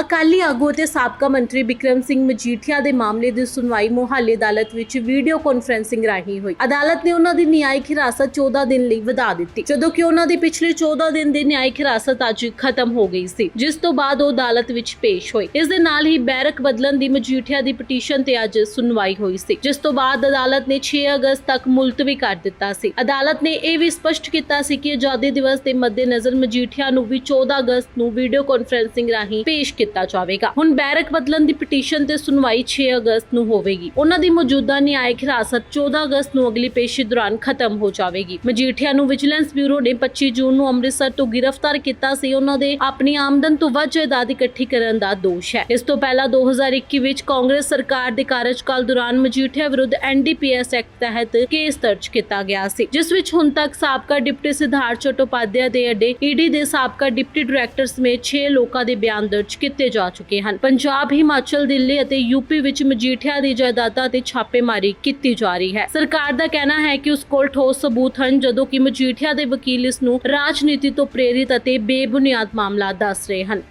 ਅਕਾਲੀ ਆਗੂ ਅਤੇ ਸਾਬਕਾ ਮੰਤਰੀ ਬਿਕਰਮ ਸਿੰਘ ਮਜੀਠੀਆ ਦੇ ਮਾਮਲੇ ਦੀ ਸੁਣਵਾਈ ਮੋਹਾਲੀ ਅਦਾਲਤ ਵਿੱਚ ਵੀਡੀਓ ਕਾਨਫਰੈਂਸਿੰਗ ਰਾਹੀਂ ਹੋਈ। ਅਦਾਲਤ ਨੇ ਉਹਨਾਂ ਦੀ ਨਿਆਇਕ ਹਿਰਾਸਤ 14 ਦਿਨ ਲਈ ਵਧਾ ਦਿੱਤੀ, ਜਦੋਂ ਕਿ ਉਹਨਾਂ ਦੀ ਪਿਛਲੇ 14 ਦਿਨ ਦੀ ਨਿਆਇਕ ਹਿਰਾਸਤ ਅੱਜ ਖਤਮ ਹੋ ਗਈ ਸੀ, ਜਿਸ ਤੋਂ ਬਾਅਦ ਉਹ ਅਦਾਲਤ ਵਿੱਚ ਪੇਸ਼ ਹੋਏ। ਇਸ ਦੇ ਨਾਲ ਹੀ ਬੈਰਕ ਬਦਲਣ ਦੀ ਮਜੀਠੀਆ ਦੀ ਪਟੀਸ਼ਨ ਤੇ ਅੱਜ ਸੁਣਵਾਈ ਹੋਈ ਸੀ, ਜਿਸ ਤੋਂ ਬਾਅਦ ਅਦਾਲਤ ਨੇ 6 ਅਗਸਤ ਤੱਕ ਮੁਲਤਵੀ ਕਰ ਦਿੱਤਾ ਸੀ। ਅਦਾਲਤ ਨੇ ਇਹ ਵੀ ਸਪਸ਼ਟ ਕੀਤਾ ਸੀ ਕਿ ਆਜ਼ਾਦੀ ਦਿਵਸ ਦੇ ਮੱਦੇਨਜ਼ਰ ਮਜੀਠੀਆ ਨੂੰ ਵੀ 14 ਅਗਸਤ ਨੂੰ ਵੀਡੀਓ ਕਾਨਫਰੈਂਸਿੰਗ ਰਾਹੀਂ ਪੇਸ਼ ਕੀਤਾ ਜਾਵੇਗਾ। ਹੁਣ ਬੈਰਕ ਬਦਲਣ ਦੀ ਪਟੀਸ਼ਨ ਤੇ ਸੁਣਵਾਈ 6 ਅਗਸਤ ਨੂੰ ਹੋਵੇਗੀ। ਉਹਨਾਂ ਦੀ ਮੌਜੂਦਾ ਨਿਆਇਕ ਹਿਰਾਸਤ 14 ਅਗਸਤ ਨੂੰ ਅਗਲੀ ਪੇਸ਼ੀ ਦੌਰਾਨ ਖਤਮ ਹੋ ਜਾਵੇਗੀ। ਮਜੀਠੀਆ ਨੂੰ ਵਿਜੀਲੈਂਸ ਬਿਊਰੋ ਨੇ 25 ਜੂਨ ਨੂੰ ਅੰਮ੍ਰਿਤਸਰ ਤੋਂ ਗ੍ਰਿਫਤਾਰ ਕੀਤਾ ਸੀ। ਉਹਨਾਂ ਦੇ ਆਪਣੀ ਆਮਦਨ ਤੋਂ ਵੱਧ ਜਾਇਦਾਦ ਇਕੱਠੀ ਕਰਨ ਦਾ ਦੋਸ਼ ਹੈ। ਇਸ ਤੋਂ ਪਹਿਲਾਂ 2021 ਵਿੱਚ ਕਾਂਗਰਸ ਸਰਕਾਰ ਦੇ ਕਾਰਜਕਾਲ ਦੌਰਾਨ ਮਜੀਠੀਆ ਵਿਰੁੱਧ ਐਨਡੀਪੀਐਸ ਐਕਟ ਤਹਿਤ ਕੇਸ ਦਰਜ ਕੀਤਾ ਗਿਆ ਸੀ, ਜਿਸ ਵਿੱਚ ਹੁਣ ਤੱਕ ਸਾਬਕਾ ਡਿਪਟੀ ਸਿਧਾਰਥ ਚਟੋਪਾਧਿਆ ਦੇ ਅੱਡੇ ਈਡੀ ਦੇ ਸਾਬਕਾ ਡਿਪਟੀ ਡਾਇਰੈਕਟਰ ਸਮੇਤ 6 ਲੋਕਾਂ ਦੇ ਬਿਆਨ ਦਰਜ ਕੀਤੇ ਜਾ ਚੁੱਕੇ ਹਨ। ਪੰਜਾਬ, ਹਿਮਾਚਲ, ਦਿੱਲੀ ਅਤੇ ਯੂਪੀ ਵਿੱਚ ਮਜੀਠੀਆ ਦੀ ਜਾਇਦਾਦਾਂ ਤੇ ਛਾਪੇਮਾਰੀ ਕੀਤੀ ਜਾ ਰਹੀ ਹੈ। ਸਰਕਾਰ ਦਾ ਕਹਿਣਾ ਹੈ ਕਿ ਉਸ ਕੋਲ ਠੋਸ ਸਬੂਤ ਹਨ, ਜਦੋਂ ਕਿ ਮਜੀਠੀਆ ਦੇ ਵਕੀਲ ਇਸ ਨੂੰ ਰਾਜਨੀਤੀ ਤੋਂ ਪ੍ਰੇਰਿਤ ਅਤੇ ਬੇਬੁਨਿਆਦ ਮਾਮਲਾ ਦੱਸ ਰਹੇ ਹਨ।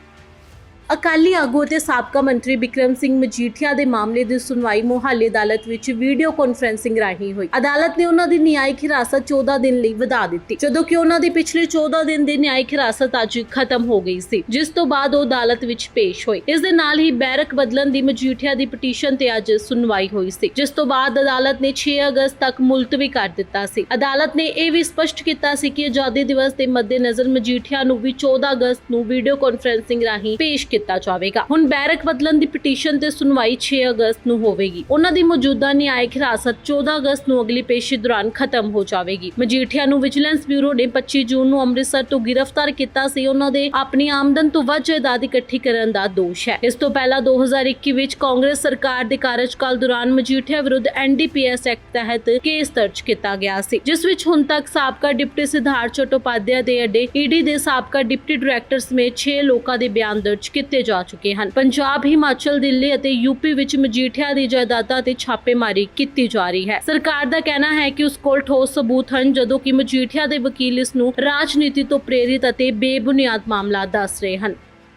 ਅਕਾਲੀ ਆਗੂ ਅਤੇ ਸਾਬਕਾ ਮੰਤਰੀ ਬਿਕਰਮ ਸਿੰਘ ਮਜੀਠੀਆ ਦੇ ਮਾਮਲੇ ਦੀ ਸੁਣਵਾਈ ਮੋਹਾਲੀ ਅਦਾਲਤ ਵਿੱਚ ਵੀਡੀਓ ਕਾਨਫਰੈਂਸਿੰਗ ਰਾਹੀਂ ਹੋਈ। ਅਦਾਲਤ ਨੇ ਉਹਨਾਂ ਦੀ ਨਿਆਇਕ ਹਿਰਾਸਤ 14 ਦਿਨ ਲਈ ਵਧਾ ਦਿੱਤੀ, ਜਦੋਂ ਕਿ ਉਹਨਾਂ ਦੀ ਪਿਛਲੇ 14 ਦਿਨ ਦੀ ਨਿਆਇਕ ਹਿਰਾਸਤ ਅੱਜ ਖਤਮ ਹੋ ਗਈ ਸੀ, ਜਿਸ ਤੋਂ ਬਾਅਦ ਉਹ ਅਦਾਲਤ ਵਿੱਚ ਪੇਸ਼ ਹੋਏ। ਇਸ ਦੇ ਨਾਲ ਹੀ ਬੈਰਕ ਬਦਲਣ ਦੀ ਮਜੀਠੀਆ ਦੀ ਪਟੀਸ਼ਨ ਤੇ ਅੱਜ ਸੁਣਵਾਈ ਹੋਈ ਸੀ, ਜਿਸ ਤੋਂ ਬਾਅਦ ਅਦਾਲਤ ਨੇ 6 ਅਗਸਤ ਤੱਕ ਮੁਲਤਵੀ ਕਰ ਦਿੱਤਾ ਸੀ। ਅਦਾਲਤ ਨੇ ਇਹ ਵੀ ਸਪਸ਼ਟ ਕੀਤਾ ਸੀ ਕਿ ਆਜ਼ਾਦੀ ਦਿਵਸ ਦੇ ਮੱਦੇਨਜ਼ਰ ਮਜੀਠੀਆ ਨੂੰ ਵੀ 14 ਅਗਸਤ ਨੂੰ ਵੀਡੀਓ ਕਾਨਫਰੈਂਸਿੰਗ ਰਾਹੀਂ ਪੇਸ਼ ਕੀਤਾ ਜਾਵੇਗਾ। ਹੁਣ ਬੈਰਕ ਬਦਲਣ ਦੀ ਪਟੀਸ਼ਨ ਤੇ ਸੁਣਵਾਈ 6 ਅਗਸਤ ਨੂੰ ਹੋਵੇਗੀ। ਉਹਨਾਂ ਦੀ ਮੌਜੂਦਾ ਨਿਆਇਕ ਹਿਰਾਸਤ 14 ਅਗਸਤ ਨੂੰ ਅਗਲੀ ਪੇਸ਼ੀ ਦੌਰਾਨ ਖਤਮ ਹੋ ਜਾਵੇਗੀ। ਮਜੀਠੀਆ ਨੂੰ ਵਿਜੀਲੈਂਸ ਬਿਊਰੋ ਨੇ 25 ਜੂਨ ਨੂੰ ਅੰਮ੍ਰਿਤਸਰ ਤੋਂ ਗ੍ਰਿਫਤਾਰ ਕੀਤਾ ਸੀ। ਉਹਨਾਂ ਦੇ ਆਪਣੀ ਆਮਦਨ ਤੋਂ ਵੱਧ ਜਾਇਦਾਦ ਇਕੱਠੀ ਕਰਨ ਦਾ ਦੋਸ਼ ਹੈ। ਇਸ ਤੋਂ ਪਹਿਲਾਂ 2021 ਵਿੱਚ ਕਾਂਗਰਸ ਸਰਕਾਰ ਦੇ ਕਾਰਜਕਾਲ ਦੌਰਾਨ ਮਜੀਠੀਆ ਵਿਰੁੱਧ ਐਨਡੀਪੀਐਸ ਐਕਟ ਤਹਿਤ ਕੇਸ ਦਰਜ ਕੀਤਾ ਗਿਆ ਸੀ, ਜਿਸ ਵਿੱਚ ਹੁਣ ਤੱਕ ਸਾਬਕਾ ਡਿਪਟੀ ਸਿਧਾਰਥ ਚਟੋਪਾਧਿਆ ਦੇ ਅੱਡੇ ਈਡੀ ਦੇ ਸਾਬਕਾ ਡਿਪਟੀ ਡਾਇਰੈਕਟਰ ਸਮੇਤ 6 ਲੋਕਾਂ ਦੇ ਬਿਆਨ ਦਰਜ ਕੀਤੇ ਜਾ ਚੁੱਕੇ ਹਨ। ਪੰਜਾਬ, ਹਿਮਾਚਲ, ਦਿੱਲੀ ਅਤੇ ਯੂਪੀ ਵਿੱਚ ਮਜੀਠੀਆ ਦੀ ਜਾਇਦਾਦਾਂ ਤੇ ਛਾਪੇਮਾਰੀ ਕੀਤੀ ਜਾ ਰਹੀ ਹੈ। ਸਰਕਾਰ ਦਾ ਕਹਿਣਾ ਹੈ ਕਿ ਉਸ ਕੋਲ ਠੋਸ ਸਬੂਤ ਹਨ, ਜਦੋਂ ਕਿ ਮਜੀਠੀਆ ਦੇ ਵਕੀਲ ਇਸ ਨੂੰ ਰਾਜਨੀਤੀ ਤੋਂ ਪ੍ਰੇਰਿਤ ਅਤੇ ਬੇਬੁਨਿਆਦ ਮਾਮਲਾ ਦੱਸ ਰਹੇ ਹਨ।